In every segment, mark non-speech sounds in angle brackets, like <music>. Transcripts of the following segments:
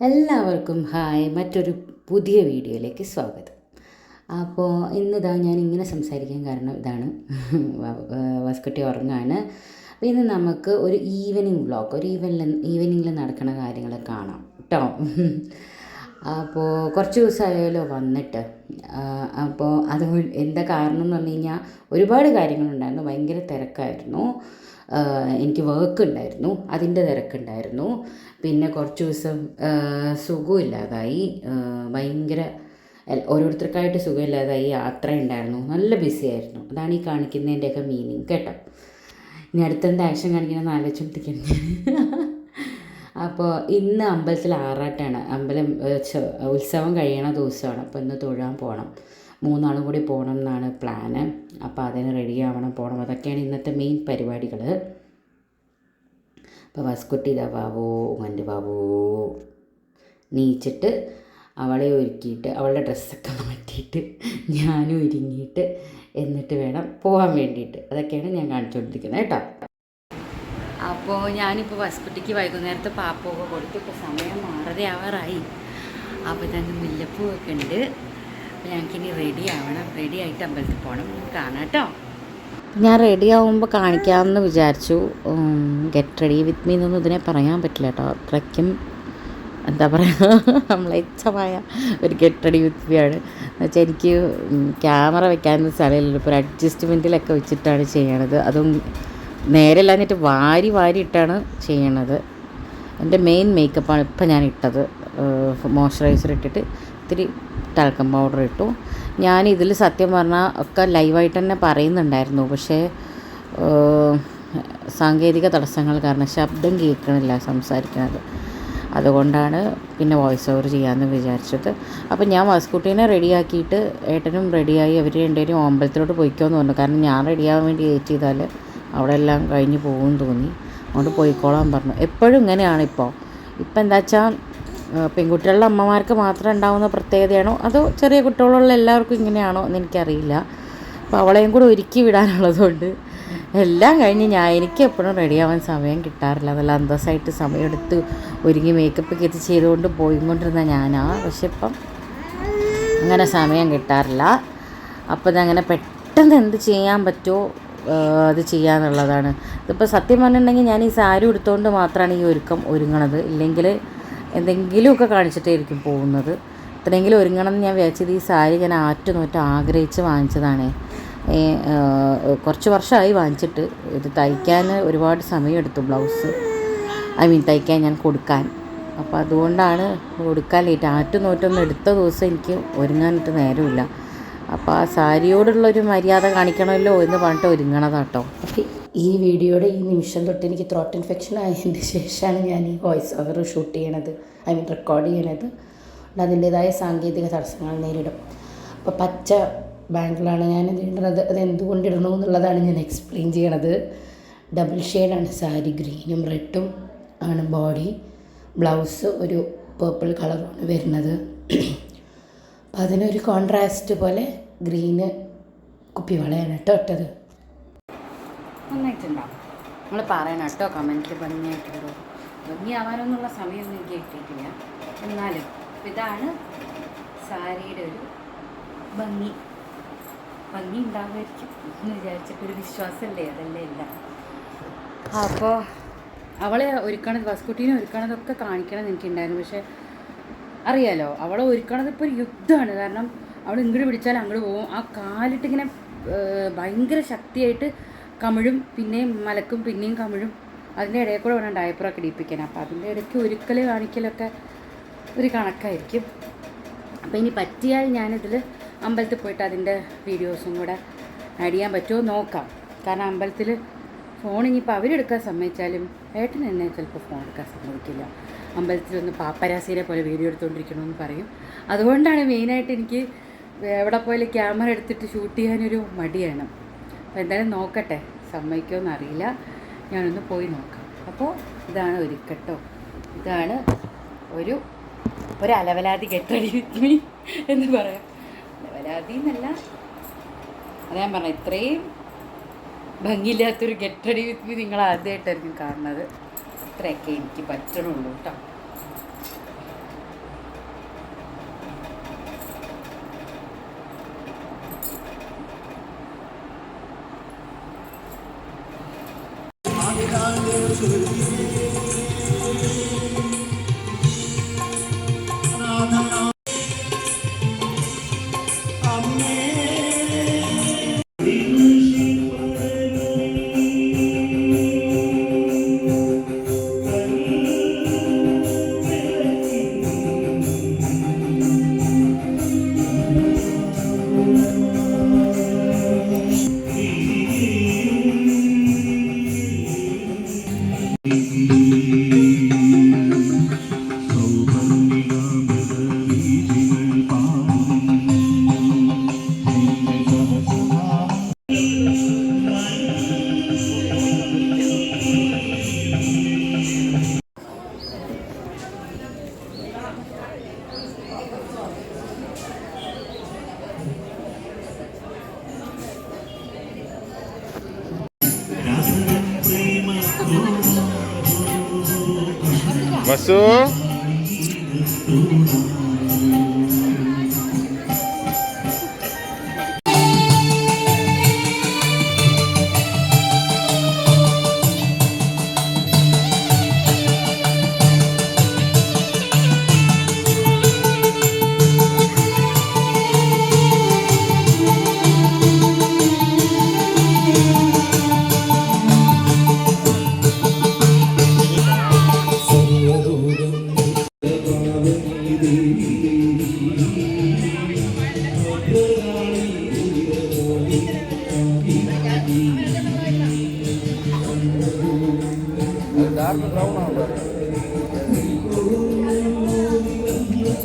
എല്ലാവർക്കും ഹായ്. മറ്റൊരു പുതിയ വീഡിയോയിലേക്ക് സ്വാഗതം. അപ്പോൾ ഇന്നിതാ ഞാൻ ഇങ്ങനെ സംസാരിക്കാൻ കാരണം ഇതാണ്. <laughs> വസ്കുട്ടി ഉറങ്ങാണ്. അപ്പോൾ ഇന്ന് നമുക്ക് ഒരു ഈവനിങ് വ്ളോഗ് ഒരു ഈവനിൽ ഈവനിങ്ങിൽ നടക്കുന്ന കാര്യങ്ങൾ കാണാം കേട്ടോ അപ്പോൾ കുറച്ച് ദിവസമായാലോ വന്നിട്ട്. അപ്പോൾ അത് എന്താ കാരണം എന്ന് പറഞ്ഞു കഴിഞ്ഞാൽ ഒരുപാട് കാര്യങ്ങളുണ്ടായിരുന്നു. ഭയങ്കര തിരക്കായിരുന്നു. എനിക്ക് വർക്ക് ഉണ്ടായിരുന്നു. അതിന്റെ തിരക്കുണ്ടായിരുന്നു. പിന്നെ കുറച്ച് ദിവസം സുഖമില്ലാതായി. ഭയങ്കര ഓരോരുത്തർക്കായിട്ട് സുഖമില്ലാതായി. യാത്ര ഉണ്ടായിരുന്നു. നല്ല ബിസി ആയിരുന്നു. അതാണ് ഈ കാണിക്കുന്നതിന്റെയൊക്കെ മീനിങ് കേട്ടോ. ഇനി അടുത്തെന്ത് ആക്ഷൻ കാണിക്കണമെന്ന് ആലോചിച്ചുകൊണ്ടിരിക്കുന്നു അപ്പോൾ ഇന്ന് അമ്പലത്തിൽ ആറാട്ടാണ്. അമ്പലം ഉത്സവം കഴിയണ ദിവസമാണ്. അപ്പോൾ ഇന്ന് തൊഴാൻ പോകണം. മൂന്നാളും കൂടി പോകണം എന്നാണ് പ്ലാന്. അപ്പോൾ അതിന് റെഡി ആവണം പോകണം. അതൊക്കെയാണ് ഇന്നത്തെ മെയിൻ പരിപാടികൾ അപ്പോൾ വസ്കുട്ടി ഇതാ ബാബു വാവോ നീച്ചിട്ട് അവളെ ഒരുക്കിയിട്ട് അവളുടെ ഡ്രസ്സൊക്കെ മാറ്റിയിട്ട് ഞാനും ഒരുങ്ങിയിട്ട് എന്നിട്ട് വേണം പോകാൻ വേണ്ടിയിട്ട്. അതൊക്കെയാണ് ഞാൻ കാണിച്ചുകൊണ്ടിരിക്കുന്നത് കേട്ടോ. അപ്പോൾ ഞാനിപ്പോൾ വസ്കുട്ടിക്ക് വൈകുന്നേരത്തെ പാപ്പൊക്കെ കൊടുത്തു ഇപ്പോൾ സമയം ആറര ആവാറായി അപ്പോൾ തന്നെ മുല്ലപ്പൂവൊക്കെ ഉണ്ട്. ഞങ്ങൾക്കിനി റെഡി ആവണം. റെഡി ആയിട്ട് അമ്പലത്തിൽ പോകണം കാണാം കേട്ടോ. ഞാൻ റെഡി ആവുമ്പോൾ കാണിക്കാമെന്ന് വിചാരിച്ചു. ഗെറ്റ് റെഡി വിത്ത് മീ എന്നൊന്നും ഇതിനെ പറയാൻ പറ്റില്ല കേട്ടോ. അത്രയ്ക്കും എന്താ പറയുക <laughs> നമ്മളെച്ചമായ ഒരു ഗെറ്റ് റെഡി വിത്ത് മീ ആണ്. എന്നുവെച്ചാൽ എനിക്ക് ക്യാമറ വെക്കാനൊന്നും സ്ഥലമില്ല ഇപ്പോൾ ഒരു അഡ്ജസ്റ്റ്മെന്റിലൊക്കെ വെച്ചിട്ടാണ് ചെയ്യണത്. അതും നേരെ അല്ലാഞ്ഞിട്ട് വാരി വാരി ഇട്ടാണ് ചെയ്യണത്. എന്റെ മെയിൻ മേക്കപ്പാണ് ഇപ്പം ഞാൻ ഇട്ടത്. മോയ്സ്ചറൈസർ ഇട്ടിട്ട് ഇത്തിരി ടൽക്കം പൗഡർ ഇട്ടു. ഞാൻ ഇതിൽ സത്യം പറഞ്ഞാൽ ഒക്കെ ലൈവായിട്ട് തന്നെ പറയുന്നുണ്ടായിരുന്നു. പക്ഷേ സാങ്കേതിക തടസ്സങ്ങൾ കാരണം ശബ്ദം കേൾക്കണില്ല സംസാരിക്കുന്നത് അതുകൊണ്ടാണ് പിന്നെ വോയിസ് ഓവർ ചെയ്യാമെന്ന് വിചാരിച്ചത്. അപ്പോൾ ഞാൻ വാസ്കുട്ടീനെ റെഡിയാക്കിയിട്ട് ഏട്ടനും റെഡിയായി അവർ രണ്ടുപേരും അമ്പലത്തിലോട്ട് പോയിക്കോന്ന് പറഞ്ഞു. കാരണം ഞാൻ റെഡിയാവാൻ വേണ്ടി വെയിറ്റ് ചെയ്താൽ അവിടെ എല്ലാം കഴിഞ്ഞ് പോകും തോന്നി. അതുകൊണ്ട് പോയിക്കോളാൻ പറഞ്ഞു. എപ്പോഴും ഇങ്ങനെയാണ് ഇപ്പോൾ ഇപ്പം എന്താ വെച്ചാൽ പെൺകുട്ടികളുടെ അമ്മമാർക്ക് മാത്രം ഉണ്ടാവുന്ന പ്രത്യേകതയാണോ? അതോ ചെറിയ കുട്ടികളുള്ള എല്ലാവർക്കും ഇങ്ങനെയാണോ എന്ന് എനിക്കറിയില്ല. അപ്പോൾ അവളെയും കൂടെ ഒരുക്കി വിടാനുള്ളതുകൊണ്ട് എല്ലാം കഴിഞ്ഞ് ഞാൻ എനിക്ക് എപ്പോഴും റെഡിയാവാൻ സമയം കിട്ടാറില്ല. നല്ല അന്തസ്സായിട്ട് സമയമെടുത്ത് ഒരുങ്ങി മേക്കപ്പ് ഒക്കെ എത്തി ചെയ്തുകൊണ്ട് പോയിക്കൊണ്ടിരുന്ന ഞാനാ. പക്ഷെ ഇപ്പം അങ്ങനെ സമയം കിട്ടാറില്ല. അപ്പോൾ ഇതങ്ങനെ പെട്ടെന്ന് എന്ത് ചെയ്യാൻ പറ്റുമോ അത് ചെയ്യാന്നുള്ളതാണ്. ഇതിപ്പോൾ സത്യം പറഞ്ഞിട്ടുണ്ടെങ്കിൽ ഞാൻ ഈ സാരി ഉടുത്തുകൊണ്ട് മാത്രമാണ് ഈ ഒരുക്കം ഒരുങ്ങണത്. ഇല്ലെങ്കിൽ എന്തെങ്കിലുമൊക്കെ കാണിച്ചിട്ടായിരിക്കും പോകുന്നത്. ഇത്രയെങ്കിലും ഒരുങ്ങണം എന്ന് ഞാൻ വിചാരിച്ചത് ഈ സാരി ഞാൻ ആറ്റുനോറ്റ് ആഗ്രഹിച്ച് വാങ്ങിച്ചതാണ്. കുറച്ച് വർഷമായി വാങ്ങിച്ചിട്ട് ഇത് തയ്ക്കാൻ ഒരുപാട് സമയമെടുത്തു ബ്ലൗസ്. ഐ മീൻ തയ്ക്കാൻ ഞാൻ കൊടുക്കാൻ. അപ്പോൾ അതുകൊണ്ടാണ് കൊടുക്കാൻ ലേറ്റ്. ആറ്റുനോറ്റൊന്നും എടുത്ത ദിവസം എനിക്ക് ഒരുങ്ങാനിട്ട് നേരമില്ല. അപ്പോൾ ആ സാരിയോടുള്ളൊരു മര്യാദ കാണിക്കണമല്ലോ എന്ന് പറഞ്ഞിട്ട് ഒരുങ്ങണതാട്ടോ. അപ്പോൾ ഈ വീഡിയോയുടെ ഈ നിമിഷം തൊട്ട് എനിക്ക് ത്രോട്ട് ഇൻഫെക്ഷൻ ആയതിന്റെ ശേഷമാണ് ഞാൻ ഈ വോയിസ് ഓവർ ഷൂട്ട് ചെയ്യണത്. ഐ മീൻ റെക്കോർഡ് ചെയ്യണത്. അതിന്റേതായ സാങ്കേതിക തടസ്സങ്ങൾ നേരിടും. അപ്പോൾ പച്ച ബാങ്കിലാണ് ഞാൻ ഇടുന്നത് അത് എന്തുകൊണ്ട് ഇടണു എന്നുള്ളതാണ് ഞാൻ എക്സ്പ്ലെയിൻ ചെയ്യണത്. ഡബിൾ ഷെയ്ഡാണ് സാരി. ഗ്രീനും റെഡും ആണ് ബോഡി ബ്ലൗസ് ഒരു പേർപ്പിൾ കളറാണ് വരുന്നത്. അപ്പോൾ അതിനൊരു കോൺട്രാസ്റ്റ് പോലെ ഗ്രീന് കുപ്പിവളയാണ് കേട്ടോ ഇട്ടത്. നന്നായിട്ടുണ്ടാവും. നിങ്ങൾ പറയണം കേട്ടോ കമന്റിൽ ഭംഗിയായിട്ടുണ്ടോ ഭംഗിയാവാനൊന്നുള്ള സമയമൊന്നും എനിക്ക് കിട്ടിയിട്ടില്ല. എന്നാലും ഇതാണ് സാരിയുടെ ഒരു ഭംഗി. ഭംഗി ഉണ്ടാകുമായിരിക്കും എന്ന് വിചാരിച്ചിട്ടൊരു വിശ്വാസമല്ലേ? അതല്ലേ ഇല്ല. അപ്പോൾ അവളെ ഒരുക്കണത് വസ്കുട്ടീനെ ഒരുക്കണതൊക്കെ കാണിക്കണം എന്ന് എനിക്കുണ്ടായിരുന്നു. പക്ഷേ അറിയാലോ അവളെ ഒരുക്കണത് ഇപ്പോൾ ഒരു യുദ്ധമാണ്. കാരണം അവൾ ഇങ്ങോട്ട് പിടിച്ചാൽ അങ്ങോട്ട് പോകും ആ കാലിട്ടിങ്ങനെ ഭയങ്കര ശക്തിയായിട്ട് കമിഴും പിന്നെയും മലക്കും പിന്നെയും കമിഴും അതിന്റെ ഇടയിൽ കൂടെ വേണം ഡയപ്പറൊക്കെ ഇടിപ്പിക്കാൻ. അപ്പോൾ അതിന്റെ ഇടയ്ക്ക് ഒരുക്കൽ കാണിക്കലൊക്കെ ഒരു കണക്കായിരിക്കും. അപ്പോൾ ഇനി പറ്റിയാൽ ഞാനിതിൽ അമ്പലത്തിൽ പോയിട്ട് അതിന്റെ വീഡിയോസും കൂടെ ആഡ് ചെയ്യാൻ പറ്റുമോ നോക്കാം. കാരണം അമ്പലത്തിൽ ഫോൺ ഇനിയിപ്പോൾ അവരെടുക്കാൻ സമ്മതിച്ചാലും ഏട്ടൻ എന്നെ ചിലപ്പോൾ ഫോൺ എടുക്കാൻ സമ്മതിക്കില്ല. അമ്പലത്തിൽ ഒന്ന് പാപ്പരാസിനെ പോലെ വീഡിയോ എടുത്തുകൊണ്ടിരിക്കണമെന്ന് പറയും. അതുകൊണ്ടാണ് മെയിനായിട്ട് എനിക്ക് എവിടെ പോയാലും ക്യാമറ എടുത്തിട്ട് ഷൂട്ട് ചെയ്യാനൊരു മടിയാണ്. അപ്പോൾ എന്തായാലും നോക്കട്ടെ. സമ്മതിക്കുമോ അറിയില്ല. ഞാനൊന്ന് പോയി നോക്കാം. അപ്പോൾ ഇതാണ് ഒരുക്കട്ടോ ഇതാണ് ഒരു ഒരു അലവലാതി കെട്ടടി വിത്ത് മീ എന്ന് പറയാം. അലവലാതി എന്നല്ല. അത് ഞാൻ പറഞ്ഞ ഇത്രയും ഭംഗിയില്ലാത്തൊരു ഗെറ്റടി വിത്ത് മീ നിങ്ങൾ ആദ്യമായിട്ടായിരിക്കും കാണുന്നത്. ഇത്രയൊക്കെ എനിക്ക് പറ്റണുള്ളൂ കേട്ടോ Amen. Masuk.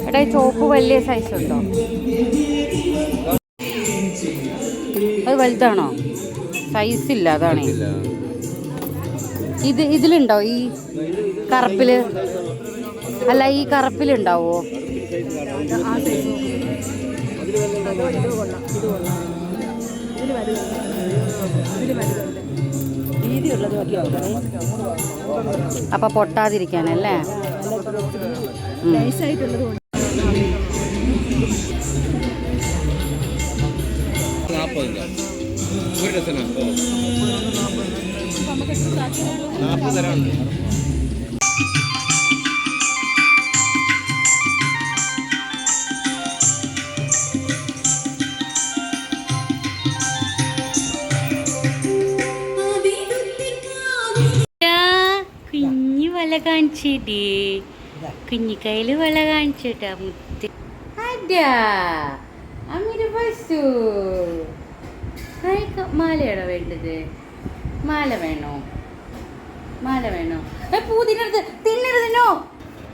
എടാ ചോപ്പ് വലിയ സൈസ് ഉണ്ടോ? അത് വലുതാണോ? സൈസ് ഇല്ല അതാണ്. ഇത് ഇതിലുണ്ടോ ഈ കറുപ്പിൽ? അല്ല ഈ കറുപ്പിലുണ്ടാവോ? അപ്പൊ പൊട്ടാതിരിക്കാനല്ലേ. ഒരു ഡസനാ നാൽപ്പത് തരാം. വല കാണിച്ചിട്ടേ കുഞ്ഞു കയ്യിൽ വല കാണിച്ചിട്ടാ മുത്ത്. അതാ. മാലയാണോ വേണ്ടത്? മാല വേണോ? മാല വേണോ? പൂ തിന്നരുത് തിന്നരുതിനോ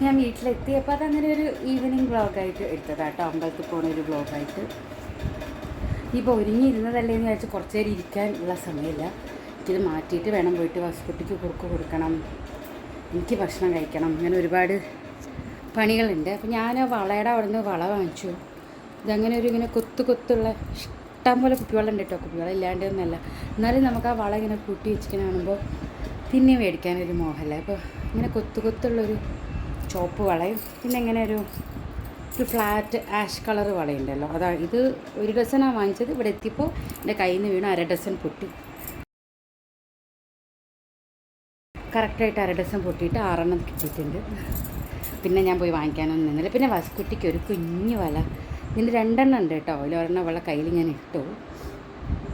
ഞാൻ വീട്ടിലെത്തിയപ്പോൾ അതങ്ങനെ ഒരു ഈവനിങ് ബ്ലോഗായിട്ട് എടുത്തത് കേട്ടോ അമ്പലത്തിൽ പോണ ഒരു ബ്ലോഗായിട്ട് ഇപ്പോൾ ഒരുങ്ങിയിരുന്നതല്ലേ എന്ന് വിചാരിച്ച് കുറച്ച് നേരം ഇരിക്കാൻ ഉള്ള സമയമില്ല. എനിക്കിത് മാറ്റിയിട്ട് വേണം പോയിട്ട് വസ്കുട്ടിക്ക് കുറുക്ക് കൊടുക്കണം. എനിക്ക് ഭക്ഷണം കഴിക്കണം. അങ്ങനെ ഒരുപാട് പണികളുണ്ട്. അപ്പോൾ ഞാൻ വളയുടെ അവിടെ നിന്ന് വള വാങ്ങിച്ചു. ഇതങ്ങനെ ഒരു ഇങ്ങനെ കൊത്തു കൊത്തുള്ള ഇഷ്ടം പോലെ കുപ്പിവെള്ളം ഉണ്ട് കേട്ടോ കുപ്പിവെള്ളം ഇല്ലാണ്ടൊന്നുമല്ല. എന്നാലും നമുക്ക് ആ വള ഇങ്ങനെ കൂട്ടി വെച്ചിട്ട് കാണുമ്പോൾ പിന്നെ മേടിക്കാനൊരു മോഹമല്ല അപ്പോൾ ഇങ്ങനെ കൊത്തു കൊത്തുള്ളൊരു ചോപ്പ് വളയും പിന്നെ ഇങ്ങനെ ഒരു ഒരു ഫ്ലാറ്റ് ആഷ് കളർ വളയുണ്ടല്ലോ. അതാ ഇത് ഒരു ഡസനാണ് വാങ്ങിച്ചത്. ഇവിടെ എത്തിയപ്പോൾ എന്റെ കയ്യിൽ നിന്ന് വീണ് അര ഡസൻ പൊട്ടി. കറക്റ്റായിട്ട് അര ഡസൻ പൊട്ടിയിട്ട് ആറെണ്ണം കിട്ടിയിട്ടുണ്ട്. പിന്നെ ഞാൻ പോയി വാങ്ങിക്കാനൊന്നും നിന്നില്ല. പിന്നെ വസ്കുട്ടിക്ക് ഒരു കുഞ്ഞു വല. ഇതിന്റെ രണ്ടെണ്ണം ഉണ്ട് കേട്ടോ. അതിൽ ഒരെണ്ണം വള കയ്യിൽ ഞാൻ ഇട്ടു.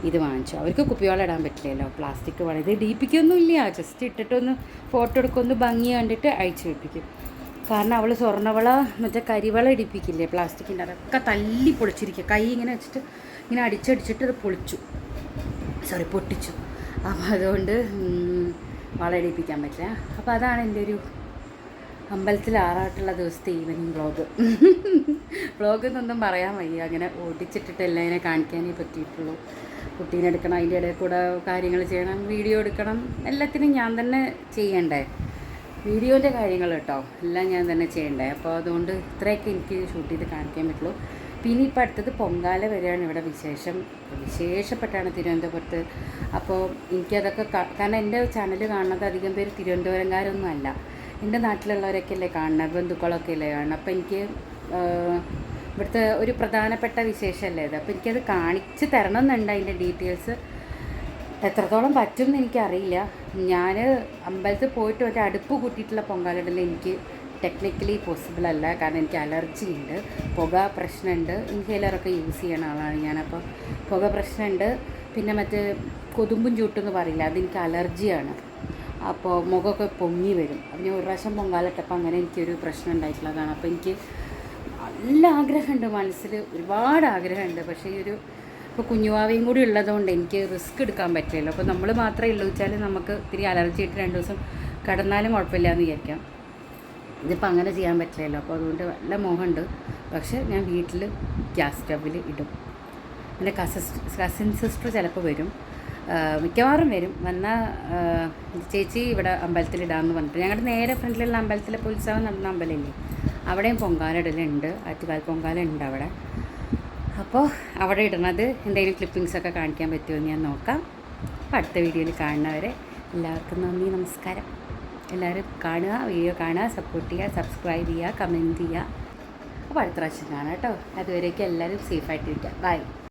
ഇത് വാങ്ങിച്ചു. അവർക്ക് കുപ്പിവെള്ളം ഇടാൻ പറ്റില്ലല്ലോ. പ്ലാസ്റ്റിക് വള. ഇത് ഡീപ്പിക്കൊന്നും ഇല്ല. ജസ്റ്റ് ഇട്ടിട്ടൊന്ന് ഫോട്ടോ എടുക്കൊന്ന് ഭംഗി കണ്ടിട്ട് അയച്ചു വെപ്പിക്കും കാരണം അവൾ സ്വർണവള മറ്റേ കരിവള ഇടിപ്പിക്കില്ലേ? പ്ലാസ്റ്റിക്കിന്റെ അതൊക്കെ തല്ലി പൊളിച്ചിരിക്കുക കൈ ഇങ്ങനെ വെച്ചിട്ട് ഇങ്ങനെ അടിച്ചടിച്ചിട്ട് അത് പൊളിച്ചു. സോറി പൊട്ടിച്ചു. അപ്പോൾ അതുകൊണ്ട് ഉം, വള ഇടിപ്പിക്കാൻ പറ്റില്ല. അപ്പോൾ അതാണ് എന്റെ ഒരു അമ്പലത്തിൽ ആറാട്ടുള്ള ദിവസത്തെ ഈവനിങ് വ്ളോഗ് വ്ളോഗ് എന്നൊന്നും പറയാൻ വയ്യ. അങ്ങനെ ഓടിച്ചിട്ടിട്ട് എല്ലാതിനെ കാണിക്കാനേ പറ്റിയിട്ടുള്ളൂ. കുട്ടീനെ എടുക്കണം അതിന്റെ ഇടയിൽ കൂടെ കാര്യങ്ങൾ ചെയ്യണം വീഡിയോ എടുക്കണം. എല്ലാത്തിനും ഞാൻ തന്നെ ചെയ്യണ്ടേ? വീഡിയോന്റെ കാര്യങ്ങൾ കേട്ടോ. എല്ലാം ഞാൻ തന്നെ ചെയ്യണ്ടേ? അപ്പോൾ അതുകൊണ്ട് ഇത്രയൊക്കെ എനിക്ക് ഷൂട്ട് ചെയ്ത് കാണിക്കാൻ പറ്റുള്ളൂ. പിന്നെ ഇപ്പോൾ അടുത്തത് പൊങ്കാല വരെയാണ് ഇവിടെ വിശേഷം. വിശേഷപ്പെട്ടാണ് തിരുവനന്തപുരത്ത്. അപ്പോൾ എനിക്കതൊക്കെ കാരണം എന്റെ ചാനൽ കാണുന്നത് അധികം പേര് തിരുവനന്തപുരംകാരൊന്നും അല്ല. എന്റെ നാട്ടിലുള്ളവരൊക്കെ അല്ലേ കാണുന്നത് ബന്ധുക്കളൊക്കെ അല്ലേ കാണുന്നത്. അപ്പോൾ എനിക്ക് ഇവിടുത്തെ ഒരു പ്രധാനപ്പെട്ട വിശേഷമല്ലേ ഇത്. അപ്പോൾ എനിക്കത് കാണിച്ച് തരണം എന്നുണ്ട് അതിന്റെ ഡീറ്റെയിൽസ്. എത്രത്തോളം പറ്റും എന്ന് എനിക്കറിയില്ല. ഞാൻ അമ്പലത്തിൽ പോയിട്ട് ഒരു അടുപ്പ് കൂട്ടിയിട്ടുള്ള പൊങ്കാലിടൽ എനിക്ക് ടെക്നിക്കലി പോസിബിൾ അല്ല. കാരണം എനിക്ക് അലർജി ഉണ്ട്. പുക പ്രശ്നമുണ്ട്. ഇൻഹേലറൊക്കെ യൂസ് ചെയ്യുന്ന ആളാണ് ഞാനപ്പോൾ പുക പ്രശ്നമുണ്ട്. പിന്നെ മറ്റേ കൊതുമ്പും ചൂട്ടെന്ന് പറയില്ല അതെനിക്ക് അലർജിയാണ് അപ്പോൾ മുഖമൊക്കെ പൊങ്ങി വരും. അപ്പം ഞാൻ ഒരു പ്രാവശ്യം പൊങ്കാലിട്ടപ്പോൾ അങ്ങനെ എനിക്കൊരു പ്രശ്നം ഉണ്ടായിട്ടുള്ളതാണ് അപ്പോൾ എനിക്ക് നല്ല ആഗ്രഹമുണ്ട് മനസ്സിൽ ഒരുപാട് ആഗ്രഹമുണ്ട്. പക്ഷേ ഈ ഒരു ഇപ്പോൾ കുഞ്ഞുവാവയും കൂടി ഉള്ളതുകൊണ്ട് എനിക്ക് റിസ്ക് എടുക്കാൻ പറ്റില്ലല്ലോ. അപ്പോൾ നമ്മൾ മാത്രമേ ഉള്ളൂ. വെച്ചാൽ നമുക്ക് ഇത്തിരി അലർജി ആയിട്ട് രണ്ട് ദിവസം കിടന്നാലും കുഴപ്പമില്ല എന്ന് വിചാരിക്കാം. ഇതിപ്പോൾ അങ്ങനെ ചെയ്യാൻ പറ്റില്ലല്ലോ. അപ്പോൾ അതുകൊണ്ട് നല്ല മോഹമുണ്ട്. പക്ഷേ ഞാൻ വീട്ടിൽ ഗ്യാസ് സ്റ്റവിൽ ഇടും. എന്റെ കസിസ് കസിൻ സിസ്റ്റർ ചിലപ്പോൾ വരും. മിക്കവാറും വരും. വന്നാൽ ചേച്ചി ഇവിടെ അമ്പലത്തിൽ അമ്പലത്തിലിടാമെന്ന് പറഞ്ഞിട്ട്. ഞങ്ങളുടെ നേരെ ഫ്രണ്ടിലുള്ള അമ്പലത്തിലെ ഉത്സവം നടന്ന അമ്പലമില്ലേ? അവിടെയും പൊങ്കാലിടലുണ്ട് ആറ്റുകാൽ പൊങ്കാല ഉണ്ട് അവിടെ. അപ്പോൾ അവിടെ ഇടണത് എന്തെങ്കിലും ക്ലിപ്പിങ്സൊക്കെ കാണിക്കാൻ പറ്റുമോ എന്ന് ഞാൻ നോക്കാം. അപ്പോൾ അടുത്ത വീഡിയോയിൽ കാണുന്നവരെ എല്ലാവർക്കും നന്ദി നമസ്കാരം. എല്ലാവരും കാണുക വീഡിയോ കാണുക സപ്പോർട്ട് ചെയ്യുക സബ്സ്ക്രൈബ് ചെയ്യുക കമന്റ് ചെയ്യുക. അപ്പോൾ അടുത്ത പ്രാവശ്യം കാണാം കേട്ടോ. അതുവരേക്കും എല്ലാവരും സേഫായിട്ടിരിക്കുക ബൈ